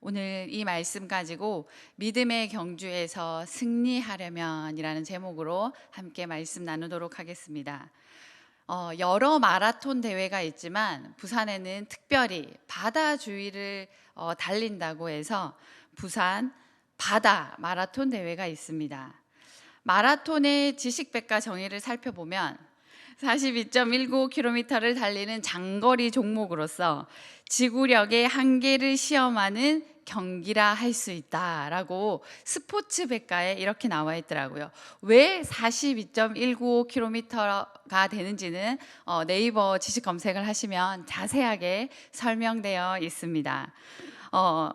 오늘 이 말씀 가지고 믿음의 경주에서 승리하려면이라는 제목으로 함께 말씀 나누도록 하겠습니다. 어, 여러 마라톤 대회가 있지만 부산에는 특별히 바다 주위를 어, 달린다고 해서 부산 바다 마라톤 대회가 있습니다. 마라톤의 지식백과 정의를 살펴보면 42.19km를 달리는 장거리 종목으로서 지구력의 한계를 시험하는 경기라 할 수 있다라고 스포츠 백과에 이렇게 나와 있더라고요. 왜 42.195km가 되는지는 어, 네이버 지식 검색을 하시면 자세하게 설명되어 있습니다. 어,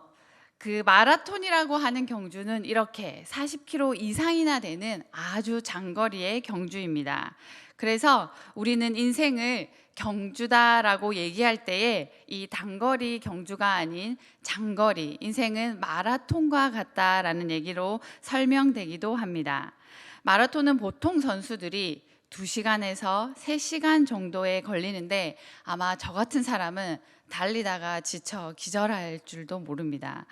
그 마라톤이라고 하는 경주는 이렇게 40km 이상이나 되는 아주 장거리의 경주입니다. 그래서 우리는 인생을 경주다라고 얘기할 때에 이 단거리 경주가 아닌 장거리, 인생은 마라톤과 같다라는 얘기로 설명되기도 합니다. 마라톤은 보통 선수들이 2시간에서 3시간 정도에 걸리는데 아마 저 같은 사람은 달리다가 지쳐 기절할 줄도 모릅니다.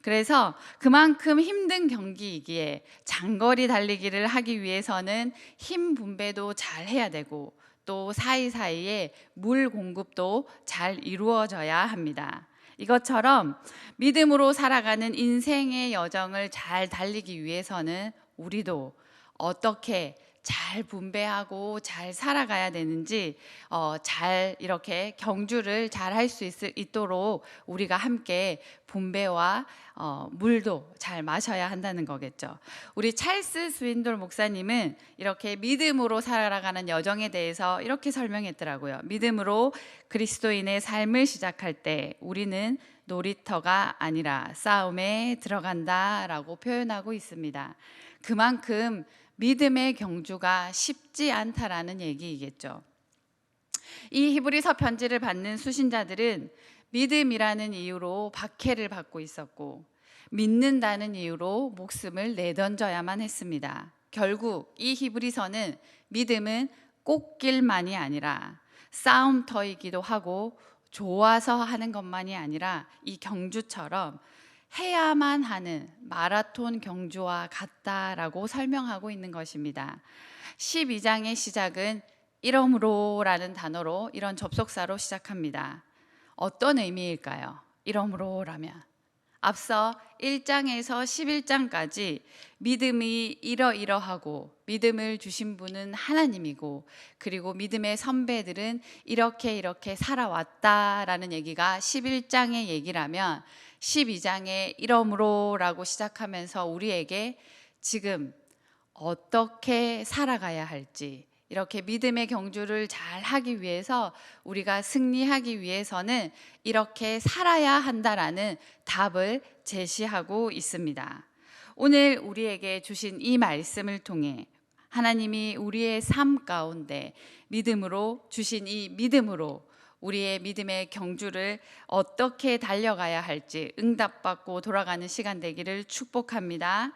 그래서 그만큼 힘든 경기이기에 장거리 달리기를 하기 위해서는 힘 분배도 잘 해야 되고 또 사이사이에 물 공급도 잘 이루어져야 합니다. 이것처럼 믿음으로 살아가는 인생의 여정을 잘 달리기 위해서는 우리도 어떻게 잘 분배하고 잘 살아가야 되는지 어, 잘 이렇게 경주를 잘 할 수 있도록 우리가 함께 분배와 어, 물도 잘 마셔야 한다는 거겠죠. 우리 찰스 스윈돌 목사님은 이렇게 믿음으로 살아가는 여정에 대해서 이렇게 설명했더라고요. 믿음으로 그리스도인의 삶을 시작할 때 우리는 놀이터가 아니라 싸움에 들어간다라고 표현하고 있습니다. 그만큼 믿음의 경주가 쉽지 않다라는 얘기이겠죠. 이 히브리서 편지를 받는 수신자들은 믿음이라는 이유로 박해를 받고 있었고 믿는다는 이유로 목숨을 내던져야만 했습니다. 결국 이 히브리서는 믿음은 꽃길만이 아니라 싸움터이기도 하고 좋아서 하는 것만이 아니라 이 경주처럼 해야만 하는 마라톤 경주와 같다라고 설명하고 있는 것입니다. 12장의 시작은 이러므로라는 단어로 이런 접속사로 시작합니다. 어떤 의미일까요? 이러므로라면 앞서 1장에서 11장까지 믿음이 이러이러하고 믿음을 주신 분은 하나님이고 그리고 믿음의 선배들은 이렇게 이렇게 살아왔다라는 얘기가 11장의 얘기라면 12장의 이러므로라고 시작하면서 우리에게 지금 어떻게 살아가야 할지 이렇게 믿음의 경주를 잘 하기 위해서 우리가 승리하기 위해서는 이렇게 살아야 한다라는 답을 제시하고 있습니다. 오늘 우리에게 주신 이 말씀을 통해 하나님이 우리의 삶 가운데 믿음으로 주신 이 믿음으로 우리의 믿음의 경주를 어떻게 달려가야 할지 응답받고 돌아가는 시간 되기를 축복합니다.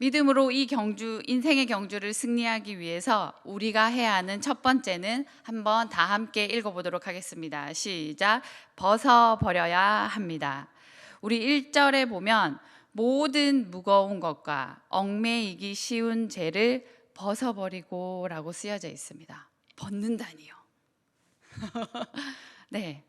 믿음으로 이 경주, 인생의 경주를 승리하기 위해서 우리가 해야 하는 첫 번째는 한번 다 함께 읽어보도록 하겠습니다. 시작. 벗어버려야 합니다. 우리 1절에 보면 모든 무거운 것과 얽매이기 쉬운 죄를 벗어버리고 라고 쓰여져 있습니다. 벗는다니요. 네.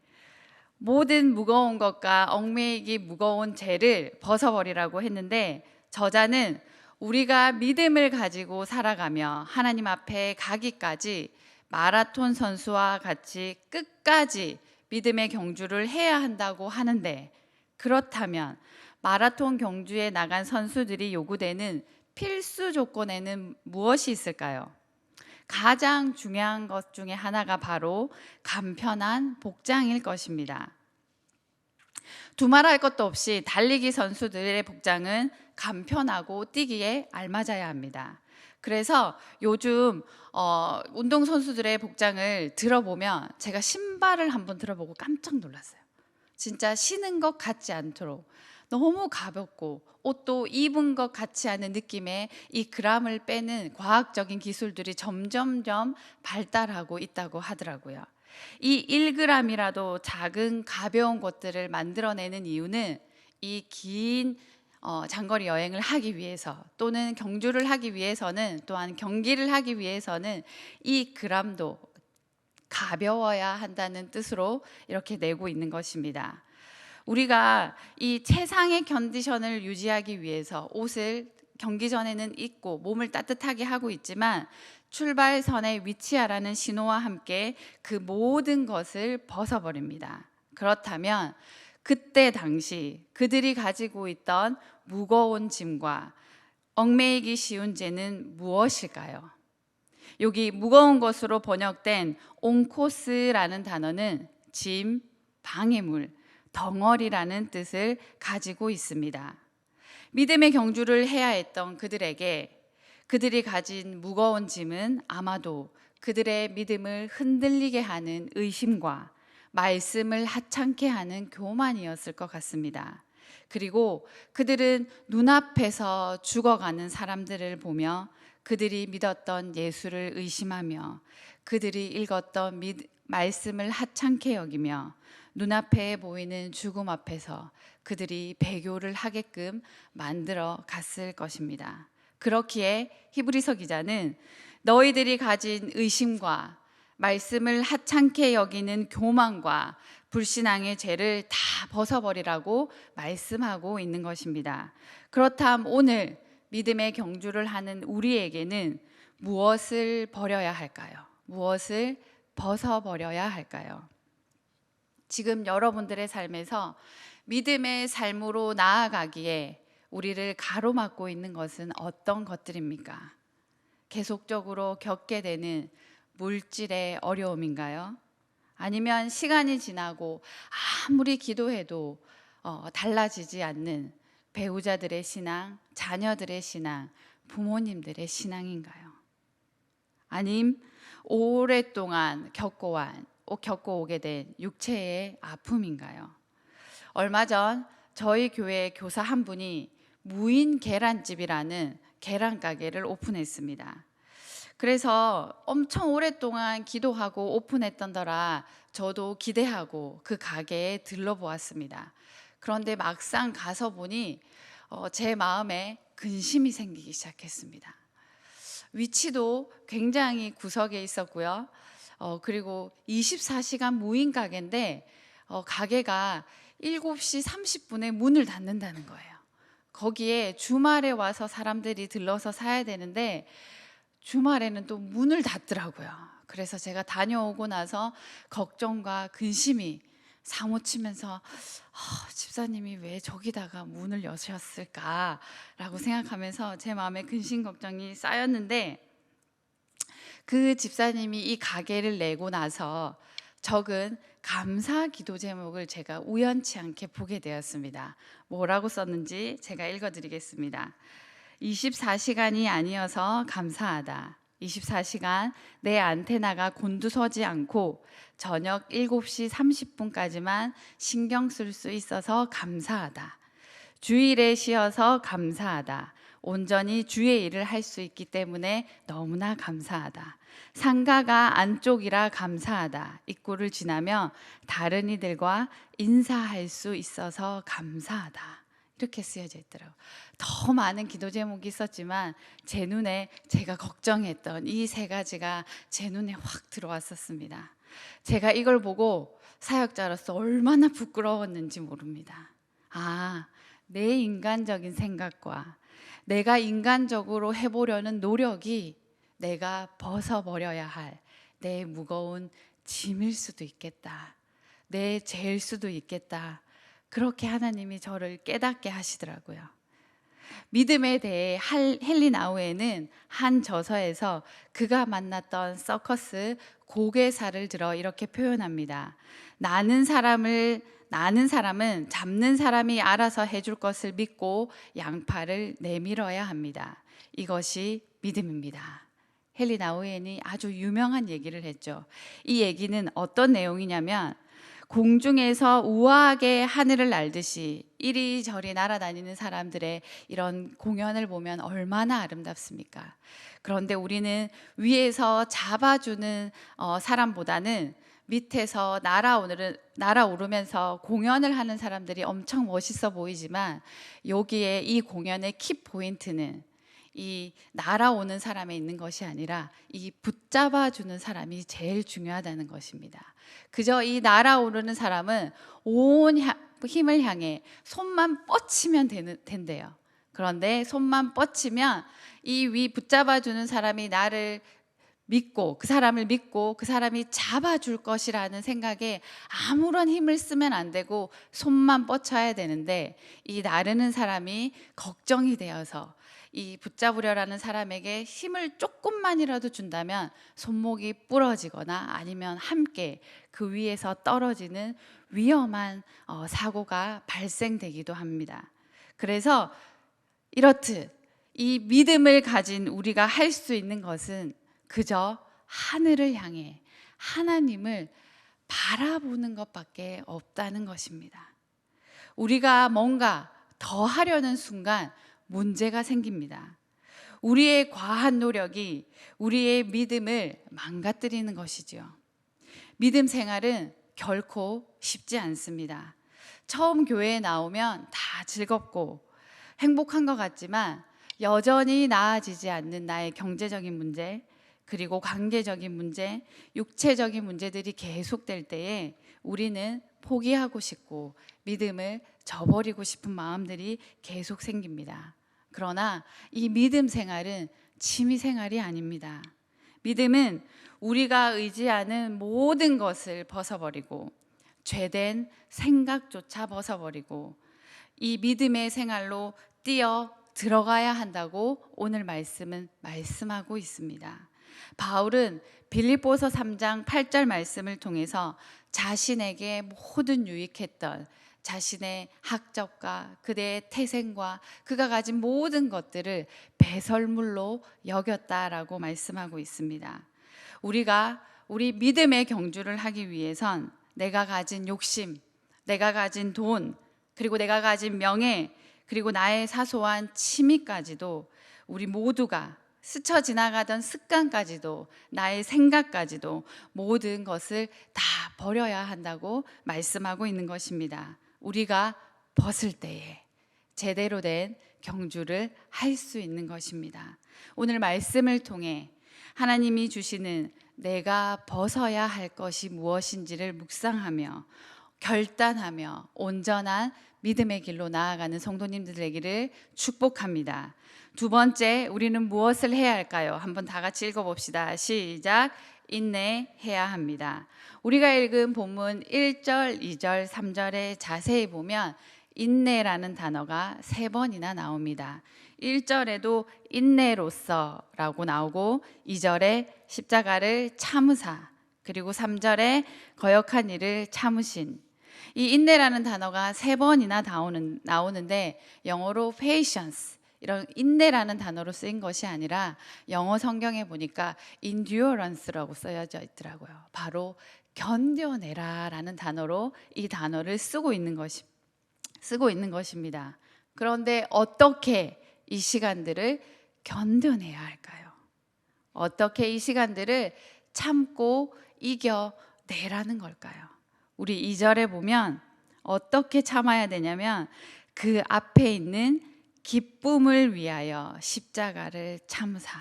모든 무거운 것과 얽매이기 무거운 죄를 벗어버리라고 했는데 저자는 우리가 믿음을 가지고 살아가며 하나님 앞에 가기까지 마라톤 선수와 같이 끝까지 믿음의 경주를 해야 한다고 하는데 그렇다면 마라톤 경주에 나간 선수들이 요구되는 필수 조건에는 무엇이 있을까요? 가장 중요한 것 중에 하나가 바로 간편한 복장일 것입니다. 두말할 것도 없이 달리기 선수들의 복장은 간편하고 뛰기에 알맞아야 합니다. 그래서 요즘 어, 운동 선수들의 복장을 들어보면 제가 신발을 한번 들어보고 깜짝 놀랐어요. 진짜 신은 것 같지 않도록 너무 가볍고 옷도 입은 것 같지 않은 느낌의 이 그람을 빼는 과학적인 기술들이 점점점 발달하고 있다고 하더라고요. 이 1g이라도 작은 가벼운 것들을 만들어내는 이유는 이긴 어, 장거리 여행을 하기 위해서 또는 경주를 하기 위해서는 또한 경기를 하기 위해서는 이 그람도 가벼워야 한다는 뜻으로 이렇게 내고 있는 것입니다. 우리가 이 최상의 컨디션을 유지하기 위해서 옷을 경기 전에는 입고 몸을 따뜻하게 하고 있지만 출발선에 위치하라는 신호와 함께 그 모든 것을 벗어버립니다. 그렇다면 그때 당시 그들이 가지고 있던 무거운 짐과 얽매이기 쉬운 죄는 무엇일까요? 여기 무거운 것으로 번역된 온코스라는 단어는 짐, 방해물, 덩어리라는 뜻을 가지고 있습니다. 믿음의 경주를 해야 했던 그들에게 그들이 가진 무거운 짐은 아마도 그들의 믿음을 흔들리게 하는 의심과 말씀을 하찮게 하는 교만이었을 것 같습니다. 그리고 그들은 눈앞에서 죽어가는 사람들을 보며 그들이 믿었던 예수를 의심하며 그들이 읽었던 믿, 말씀을 하찮게 여기며 눈앞에 보이는 죽음 앞에서 그들이 배교를 하게끔 만들어 갔을 것입니다. 그렇기에 히브리서 기자는 너희들이 가진 의심과 말씀을 하찮게 여기는 교만과 불신앙의 죄를 다 벗어버리라고 말씀하고 있는 것입니다. 그렇다면 오늘 믿음의 경주를 하는 우리에게는 무엇을 버려야 할까요? 무엇을 벗어버려야 할까요? 지금 여러분들의 삶에서 믿음의 삶으로 나아가기에 우리를 가로막고 있는 것은 어떤 것들입니까? 계속적으로 겪게 되는 물질의 어려움인가요? 아니면 시간이 지나고 아무리 기도해도 어, 달라지지 않는 배우자들의 신앙, 자녀들의 신앙, 부모님들의 신앙인가요? 아님 오랫동안 겪어온 겪어오게 된 육체의 아픔인가요? 얼마 전 저희 교회 교사 한 분이 무인 계란집이라는 계란 가게를 오픈했습니다. 그래서 엄청 오랫동안 기도하고 오픈했던더라 저도 기대하고 그 가게에 들러보았습니다. 그런데 막상 가서 보니 어, 제 마음에 근심이 생기기 시작했습니다. 위치도 굉장히 구석에 있었고요. 어, 그리고 24시간 무인 가게인데 어, 가게가 7시 30분에 문을 닫는다는 거예요. 거기에 주말에 와서 사람들이 들러서 사야 되는데 주말에는 또 문을 닫더라고요. 그래서 제가 다녀오고 나서 걱정과 근심이 사무치면서 어, 집사님이 왜 저기다가 문을 여셨을까라고 생각하면서 제 마음에 근심 걱정이 쌓였는데 그 집사님이 이 가게를 내고 나서 적은 감사 기도 제목을 제가 우연치 않게 보게 되었습니다. 뭐라고 썼는지 제가 읽어드리겠습니다. 24시간이 아니어서 감사하다. 24시간 내 안테나가 곤두서지 않고 저녁 7시 30분까지만 신경 쓸 수 있어서 감사하다. 주일에 쉬어서 감사하다. 온전히 주의 일을 할 수 있기 때문에 너무나 감사하다. 상가가 안쪽이라 감사하다. 입구를 지나며 다른 이들과 인사할 수 있어서 감사하다. 이렇게 쓰여져 있더라고. 더 많은 기도 제목이 있었지만 제 눈에 제가 걱정했던 이 세 가지가 제 눈에 확 들어왔었습니다. 제가 이걸 보고 사역자로서 얼마나 부끄러웠는지 모릅니다. 아, 내 인간적인 생각과 내가 인간적으로 해보려는 노력이 내가 벗어버려야 할 내 무거운 짐일 수도 있겠다. 내 죄일 수도 있겠다. 그렇게 하나님이 저를 깨닫게 하시더라고요. 믿음에 대해 헨리 나우에는 한 저서에서 그가 만났던 서커스 고개사를 들어 이렇게 표현합니다. 나는 사람을 나는 사람은 잡는 사람이 알아서 해줄 것을 믿고 양팔을 내밀어야 합니다. 이것이 믿음입니다. 헨리 나우엔이 아주 유명한 얘기를 했죠. 이 얘기는 어떤 내용이냐면 공중에서 우아하게 하늘을 날듯이 이리저리 날아다니는 사람들의 이런 공연을 보면 얼마나 아름답습니까? 그런데 우리는 위에서 잡아주는 어, 사람보다는 밑에서 날아오르, 날아오르면서 공연을 하는 사람들이 엄청 멋있어 보이지만 여기에 이 공연의 키 포인트는 이 날아오는 사람에 있는 것이 아니라 이 붙잡아 주는 사람이 제일 중요하다는 것입니다. 그저 이 날아오르는 사람은 온 향- 힘을 향해 손만 뻗치면 되는, 된대요. 그런데 손만 뻗치면 이 위 붙잡아 주는 사람이 나를 믿고 그 사람을 믿고 그 사람이 잡아줄 것이라는 생각에 아무런 힘을 쓰면 안 되고 손만 뻗쳐야 되는데 이 나르는 사람이 걱정이 되어서 이 붙잡으려라는 사람에게 힘을 조금만이라도 준다면 손목이 부러지거나 아니면 함께 그 위에서 떨어지는 위험한 어, 사고가 발생되기도 합니다. 그래서 이렇듯 이 믿음을 가진 우리가 할 수 있는 것은 그저 하늘을 향해 하나님을 바라보는 것밖에 없다는 것입니다. 우리가 뭔가 더 하려는 순간 문제가 생깁니다. 우리의 과한 노력이 우리의 믿음을 망가뜨리는 것이지요. 믿음 생활은 결코 쉽지 않습니다. 처음 교회에 나오면 다 즐겁고 행복한 것 같지만 여전히 나아지지 않는 나의 경제적인 문제, 그리고 관계적인 문제, 육체적인 문제들이 계속될 때에 우리는 포기하고 싶고 믿음을 저버리고 싶은 마음들이 계속 생깁니다. 그러나 이 믿음 생활은 취미 생활이 아닙니다. 믿음은 우리가 의지하는 모든 것을 벗어버리고 죄된 생각조차 벗어버리고 이 믿음의 생활로 뛰어 들어가야 한다고 오늘 말씀은 말씀하고 있습니다. 바울은 빌립보서 3장 8절 말씀을 통해서 자신에게 모든 유익했던 자신의 학적과 그대의 태생과 그가 가진 모든 것들을 배설물로 여겼다라고 말씀하고 있습니다. 우리가 우리 믿음의 경주를 하기 위해선 내가 가진 욕심, 내가 가진 돈, 그리고 내가 가진 명예, 그리고 나의 사소한 취미까지도 우리 모두가 스쳐 지나가던 습관까지도 나의 생각까지도 모든 것을 다 버려야 한다고 말씀하고 있는 것입니다. 우리가 벗을 때에 제대로 된 경주를 할 수 있는 것입니다. 오늘 말씀을 통해 하나님이 주시는 내가 벗어야 할 것이 무엇인지를 묵상하며 결단하며 온전한 믿음의 길로 나아가는 성도님들 되기를 축복합니다. 두 번째, 우리는 무엇을 해야 할까요? 한번 다 같이 읽어봅시다. 시작. 인내해야 합니다. 우리가 읽은 본문 1절, 2절, 3절에 자세히 보면 인내라는 단어가 세 번이나 나옵니다. 1절에도 인내로서라고 나오고 2절에 십자가를 참으사 그리고 3절에 거역한 일을 참으신 이 인내라는 단어가 세 번이나 나오는, 나오는데 영어로 patience 이런 인내라는 단어로 쓰인 것이 아니라 영어 성경에 보니까 endurance라고 써져 있더라고요. 바로 견뎌내라라는 단어로 이 단어를 쓰고 있는 것이 쓰고 있는 것입니다. 그런데 어떻게 이 시간들을 견뎌내야 할까요? 어떻게 이 시간들을 참고 이겨내라는 걸까요? 우리 2절에 보면 어떻게 참아야 되냐면 그 앞에 있는 기쁨을 위하여 십자가를 참사.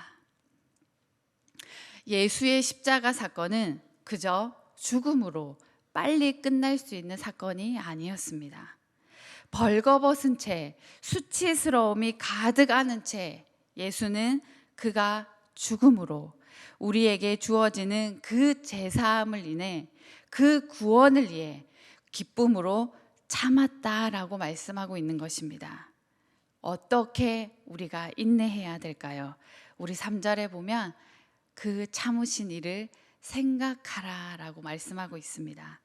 예수의 십자가 사건은 그저 죽음으로 빨리 끝날 수 있는 사건이 아니었습니다. 벌거벗은 채 수치스러움이 가득 아는 채 예수는 그가 죽음으로 우리에게 주어지는 그 제사함을 인해 그 구원을 위해 기쁨으로 참았다라고 말씀하고 있는 것입니다. 어떻게 우리가 인내해야 될까요? 우리 3절에 보면 그 참으신 일을 생각하라 라고 말씀하고 있습니다.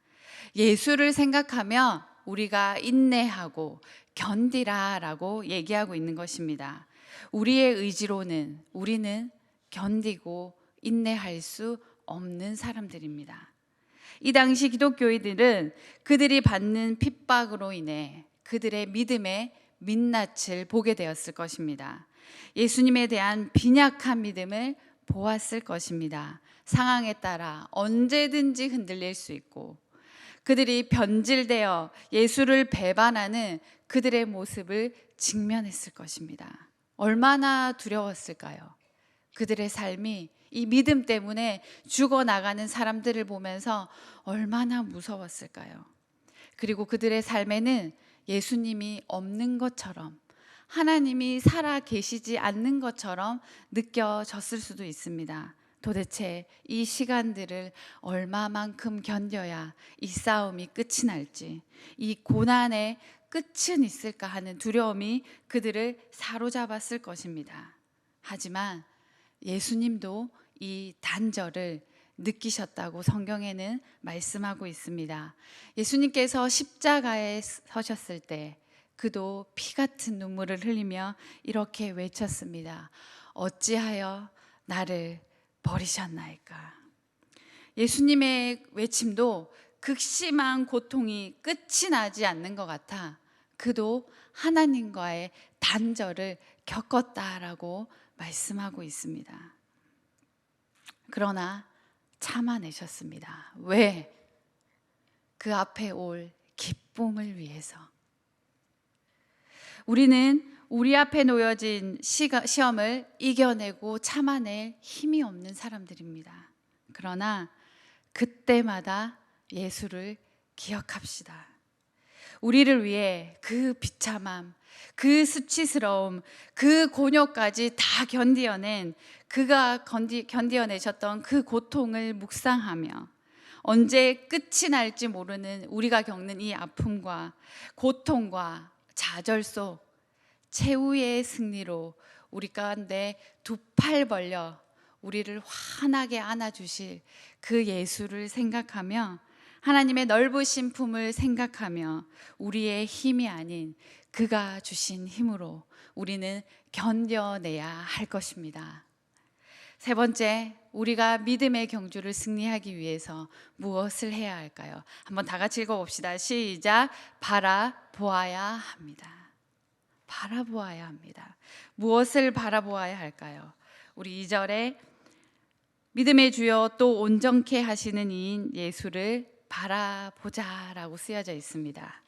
예수를 생각하며 우리가 인내하고 견디라 라고 얘기하고 있는 것입니다. 우리의 의지로는 우리는 견디고 인내할 수 없는 사람들입니다. 이 당시 기독교인들은 그들이 받는 핍박으로 인해 그들의 믿음의 민낯을 보게 되었을 것입니다. 예수님에 대한 빈약한 믿음을 보았을 것입니다. 상황에 따라 언제든지 흔들릴 수 있고 그들이 변질되어 예수를 배반하는 그들의 모습을 직면했을 것입니다. 얼마나 두려웠을까요? 그들의 삶이 이 믿음 때문에 죽어나가는 사람들을 보면서 얼마나 무서웠을까요? 그리고 그들의 삶에는 예수님이 없는 것처럼 하나님이 살아 계시지 않는 것처럼 느껴졌을 수도 있습니다. 도대체 이 시간들을 얼마만큼 견뎌야 이 싸움이 끝이 날지, 이 고난의 끝은 있을까 하는 두려움이 그들을 사로잡았을 것입니다. 하지만 예수님도 이 단절을 느끼셨다고 성경에는 말씀하고 있습니다. 예수님께서 십자가에 서셨을 때 그도 피 같은 눈물을 흘리며 이렇게 외쳤습니다. 어찌하여 나를 버리셨나이까? 예수님의 외침도 극심한 고통이 끝이 나지 않는 것 같아 그도 하나님과의 단절을 겪었다라고 말씀하고 있습니다. 그러나 참아내셨습니다. 왜? 그 앞에 올 기쁨을 위해서. 우리는 우리 앞에 놓여진 시험을 이겨내고 참아낼 힘이 없는 사람들입니다. 그러나 그때마다 예수를 기억합시다. 우리를 위해 그 비참함, 그 수치스러움, 그 곤욕까지 다 견디어낸 그가 견디, 견디어내셨던 그 고통을 묵상하며 언제 끝이 날지 모르는 우리가 겪는 이 아픔과 고통과 좌절 속 최후의 승리로 우리 가운데 두 팔 벌려 우리를 환하게 안아주실 그 예수를 생각하며 하나님의 넓으신 품을 생각하며 우리의 힘이 아닌 그가 주신 힘으로 우리는 견뎌내야 할 것입니다. 세 번째, 우리가 믿음의 경주를 승리하기 위해서 무엇을 해야 할까요? 한번 다 같이 읽어봅시다. 시작. 바라보아야 합니다. 바라보아야 합니다. 무엇을 바라보아야 할까요? 우리 2절에 믿음의 주여 또 온전케 하시는 이인 예수를 바라보자라고 쓰여져 있습니다.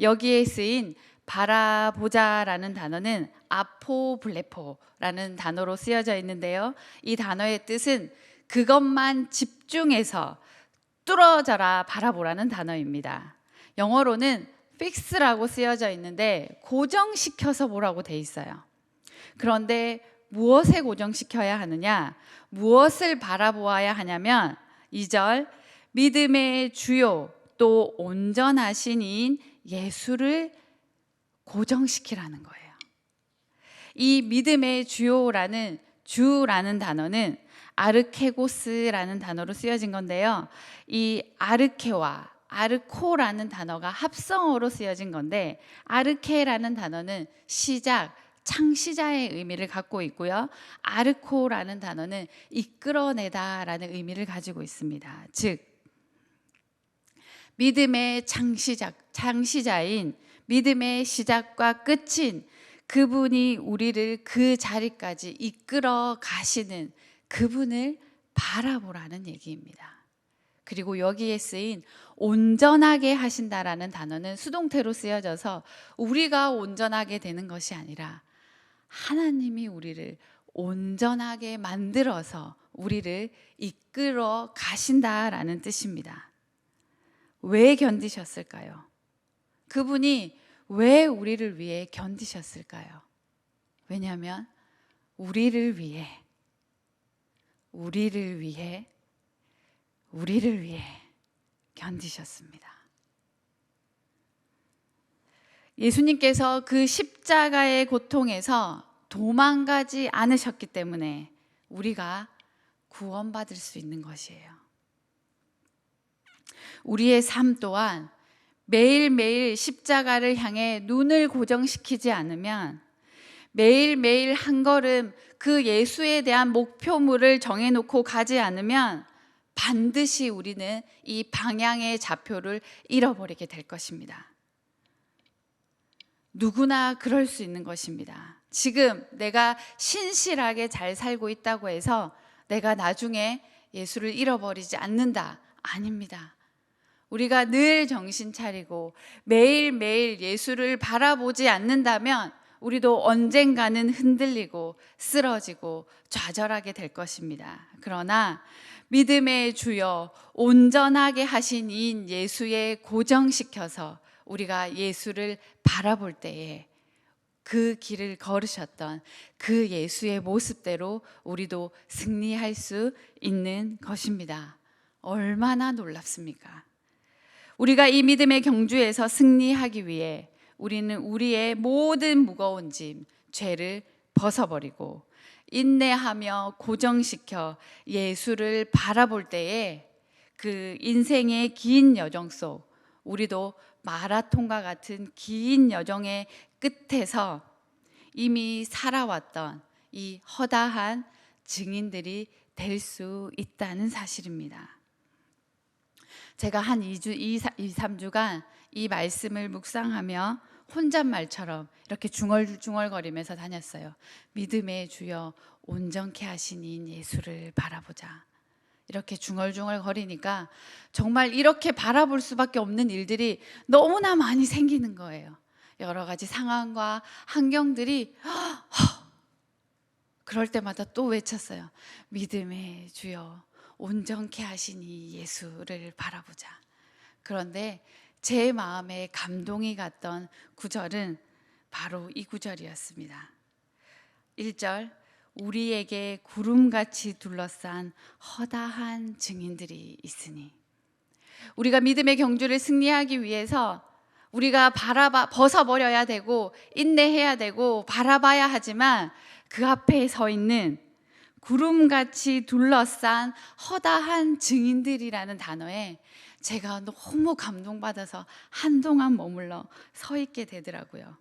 여기에 쓰인 바라보자라는 단어는 아포블레포라는 단어로 쓰여져 있는데요. 이 단어의 뜻은 그것만 집중해서 뚫어져라 바라보라는 단어입니다. 영어로는 fix라고 쓰여져 있는데 고정시켜서 보라고 돼 있어요. 그런데 무엇에 고정시켜야 하느냐? 무엇을 바라보아야 하냐면 2절 믿음의 주요 또 온전하신 이인 예수를 고정시키라는 거예요. 이 믿음의 주요라는 주라는 단어는 아르케고스라는 단어로 쓰여진 건데요. 이 아르케와 아르코라는 단어가 합성어로 쓰여진 건데 아르케라는 단어는 시작, 창시자의 의미를 갖고 있고요. 아르코라는 단어는 이끌어내다라는 의미를 가지고 있습니다. 즉 믿음의 창시자 창시자인 믿음의 시작과 끝인 그분이 우리를 그 자리까지 이끌어 가시는 그분을 바라보라는 얘기입니다. 그리고 여기에 쓰인 온전하게 하신다라는 단어는 수동태로 쓰여져서 우리가 온전하게 되는 것이 아니라 하나님이 우리를 온전하게 만들어서 우리를 이끌어 가신다라는 뜻입니다. 왜 견디셨을까요? 그분이 왜 우리를 위해 견디셨을까요? 왜냐하면 우리를 위해, 우리를 위해, 우리를 위해 견디셨습니다. 예수님께서 그 십자가의 고통에서 도망가지 않으셨기 때문에 우리가 구원받을 수 있는 것이에요. 우리의 삶 또한 매일매일 십자가를 향해 눈을 고정시키지 않으면 매일매일 한 걸음 그 예수에 대한 목표물을 정해놓고 가지 않으면 반드시 우리는 이 방향의 좌표를 잃어버리게 될 것입니다. 누구나 그럴 수 있는 것입니다. 지금 내가 신실하게 잘 살고 있다고 해서 내가 나중에 예수를 잃어버리지 않는다. 아닙니다. 우리가 늘 정신 차리고 매일매일 예수를 바라보지 않는다면 우리도 언젠가는 흔들리고 쓰러지고 좌절하게 될 것입니다. 그러나 믿음의 주여 온전하게 하신 이인 예수에 고정시켜서 우리가 예수를 바라볼 때에 그 길을 걸으셨던 그 예수의 모습대로 우리도 승리할 수 있는 것입니다. 얼마나 놀랍습니까? 우리가 이 믿음의 경주에서 승리하기 위해 우리는 우리의 모든 무거운 짐, 죄를 벗어버리고 인내하며 고정시켜 예수를 바라볼 때에 그 인생의 긴 여정 속 우리도 마라톤과 같은 긴 여정의 끝에서 이미 살아왔던 이 허다한 증인들이 될 수 있다는 사실입니다. 제가 한 2주, 2, 3주간 이 말씀을 묵상하며 혼잣말처럼 이렇게 중얼중얼거리면서 다녔어요. 믿음의 주여 온전케 인 예수를 바라보자. 이렇게 중얼중얼거리니까 정말 이렇게 바라볼 수밖에 없는 일들이 너무나 많이 생기는 거예요. 여러 가지 상황과 환경들이 그럴 때마다 또 외쳤어요. 믿음의 주여 온전케 하시니 예수를 바라보자. 그런데 제 마음에 감동이 갔던 구절은 바로 이 구절이었습니다. 1절 우리에게 구름같이 둘러싼 허다한 증인들이 있으니 우리가 믿음의 경주를 승리하기 위해서 우리가 바라봐 벗어버려야 되고 인내해야 되고 바라봐야 하지만 그 앞에 서 있는 구름같이 둘러싼 허다한 증인들이라는 단어에 제가 너무 감동받아서 한동안 머물러 서 있게 되더라고요.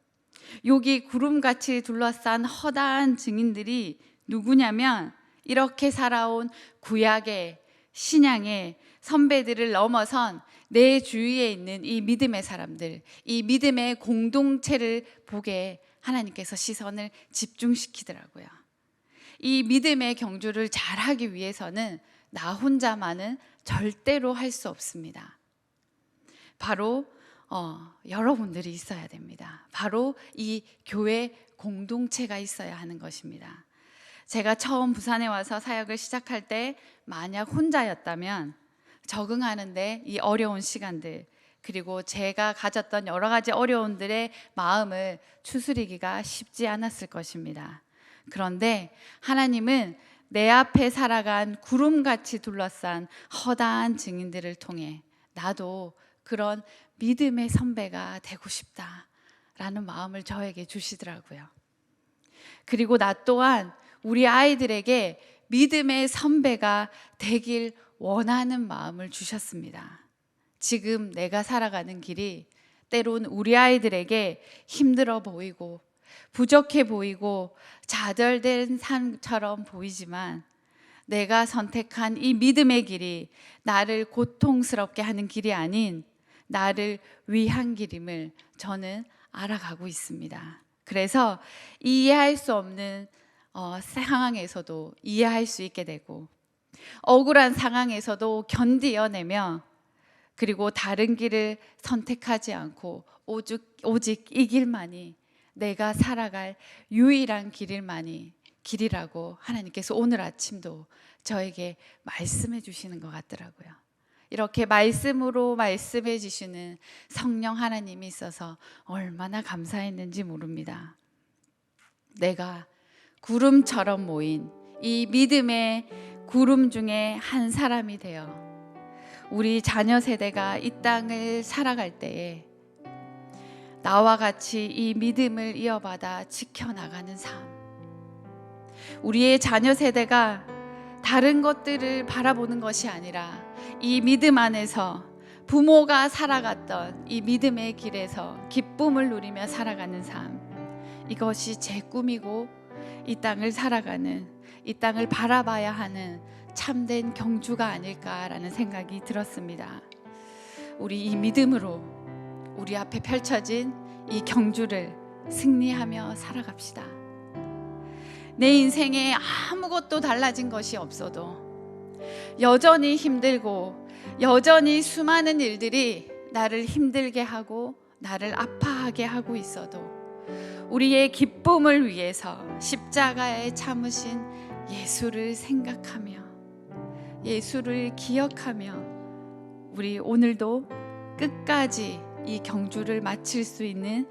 여기 구름같이 둘러싼 허다한 증인들이 누구냐면 이렇게 살아온 구약의 신약의 선배들을 넘어선 내 주위에 있는 이 믿음의 사람들, 이 믿음의 공동체를 보게 하나님께서 시선을 집중시키더라고요. 이 믿음의 경주를 잘 하기 위해서는 나 혼자만은 절대로 할 수 없습니다. 바로 어, 여러분들이 있어야 됩니다. 바로 이 교회 공동체가 있어야 하는 것입니다. 제가 처음 부산에 와서 사역을 시작할 때 만약 혼자였다면 적응하는데 이 어려운 시간들 그리고 제가 가졌던 여러 가지 어려움들의 마음을 추스리기가 쉽지 않았을 것입니다. 그런데 하나님은 내 앞에 살아간 구름같이 둘러싼 허다한 증인들을 통해 나도 그런 믿음의 선배가 되고 싶다라는 마음을 저에게 주시더라고요. 그리고 나 또한 우리 아이들에게 믿음의 선배가 되길 원하는 마음을 주셨습니다. 지금 내가 살아가는 길이 때론 우리 아이들에게 힘들어 보이고 부족해 보이고 좌절된 삶처럼 보이지만 내가 선택한 이 믿음의 길이 나를 고통스럽게 하는 길이 아닌 나를 위한 길임을 저는 알아가고 있습니다. 그래서 이해할 수 없는 어, 상황에서도 이해할 수 있게 되고 억울한 상황에서도 견디어내며 그리고 다른 길을 선택하지 않고 오직, 오직 이 길만이 내가 살아갈 유일한 길일만이 길이라고 하나님께서 오늘 아침도 저에게 말씀해 주시는 것 같더라고요. 이렇게 말씀으로 말씀해 주시는 성령 하나님이 있어서 얼마나 감사했는지 모릅니다. 내가 구름처럼 모인 이 믿음의 구름 중에 한 사람이 되어 우리 자녀 세대가 이 땅을 살아갈 때에 나와 같이 이 믿음을 이어받아 지켜나가는 삶. 우리의 자녀 세대가 다른 것들을 바라보는 것이 아니라 이 믿음 안에서 부모가 살아갔던 이 믿음의 길에서 기쁨을 누리며 살아가는 삶. 이것이 제 꿈이고 이 땅을 살아가는 이 땅을 바라봐야 하는 참된 경주가 아닐까라는 생각이 들었습니다. 우리 이 믿음으로 우리 앞에 펼쳐진 이 경주를 승리하며 살아갑시다. 내 인생에 아무것도 달라진 것이 없어도 여전히 힘들고 여전히 수많은 일들이 나를 힘들게 하고 나를 아파하게 하고 있어도 우리의 기쁨을 위해서 십자가에 참으신 예수를 생각하며 예수를 기억하며 우리 오늘도 끝까지 이 경주를 마칠 수 있는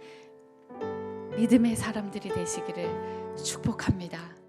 믿음의 사람들이 되시기를 축복합니다.